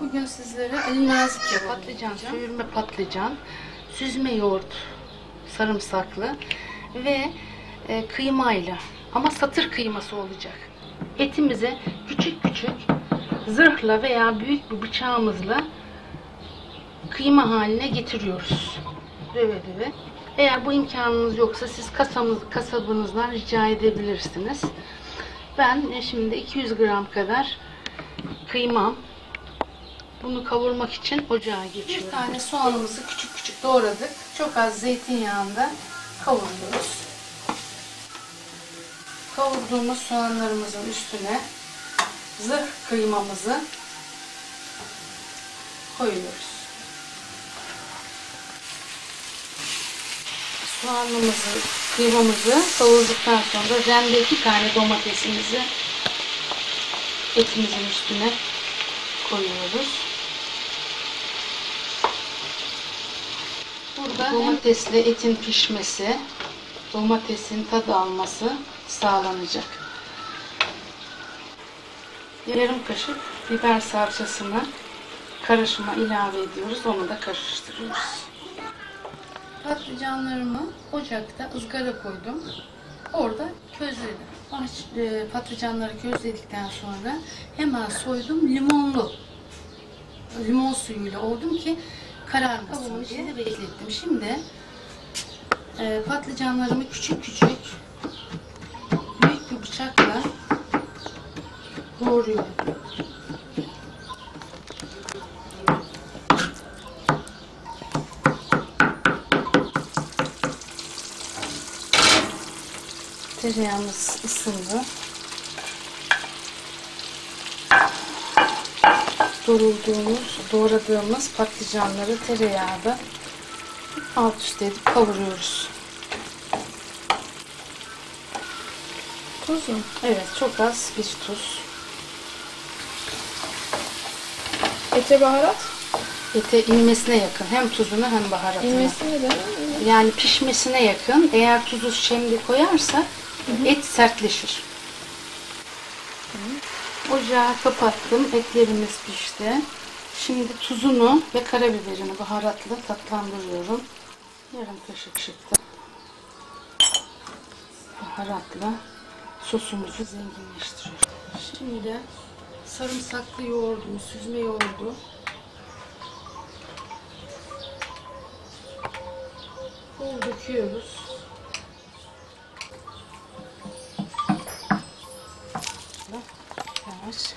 Bugün sizlere Ali Nazik kebabı Patlıcan, sürme patlıcan, süzme yoğurt, sarımsaklı ve e, kıymayla ama satır kıyması olacak. Etimizi küçük küçük zırhla veya büyük bir bıçağımızla kıyma haline getiriyoruz. Döve döve. Eğer bu imkanınız yoksa siz kasamız, kasabınızdan rica edebilirsiniz. Ben e, şimdi 200 gram kadar kıymam, bunu kavurmak için ocağa Bir geçiyorum. tane soğanımızı küçük küçük doğradık. Çok az zeytinyağında kavuruyoruz. Kavurduğumuz soğanlarımızın üstüne zırh kıymamızı koyuyoruz. Soğanımızı, kıymamızı kavurduktan sonra rende iki tane domatesimizi etimizin üstüne koyuyoruz. Burada domatesle etin pişmesi, domatesin tadı alması sağlanacak. Yarım kaşık biber salçasını karışıma ilave ediyoruz. Onu da karıştırıyoruz. Patlıcanlarımı ocakta ızgara koydum. Orada közledim. E, Patlıcanları közledikten sonra hemen soydum limonlu limon suyuyla oldum ki kararmasın Kabuğumun içinde beklettim. Şimdi e, patlıcanlarımı küçük küçük büyük bir bıçakla doğruyorum. Tereyağımız ısındı. Doğrulduğumuz, doğradığımız patlıcanları tereyağda alt üst edip kavuruyoruz. Tuz mu? Evet, çok az bir tuz. Ete baharat. Ete inmesine yakın. Hem tuzunu hem baharatını. İnmesi neden? Yani pişmesine yakın. Eğer tuzu şimdi koyarsak et sertleşir. Ocağı kapattım. Etlerimiz pişti. Şimdi tuzunu ve karabiberini baharatla tatlandırıyorum. Yarım kaşık çıktı. Baharatla sosumuzu zenginleştiriyorum. Şimdi sarımsaklı yoğurdumu, süzme yoğurdu bol döküyoruz. Yavaş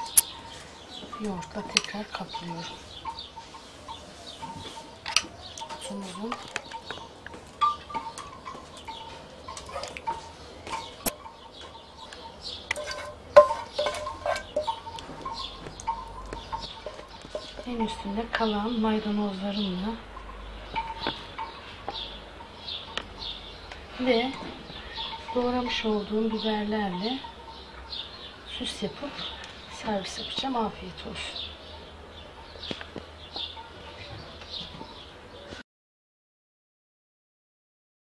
yoğurtla tekrar kaplıyorum. Tuzumuzu en üstünde kalan maydanozlarımla ve doğramış olduğum biberlerle süs yapıp servis yapacağım. Afiyet olsun.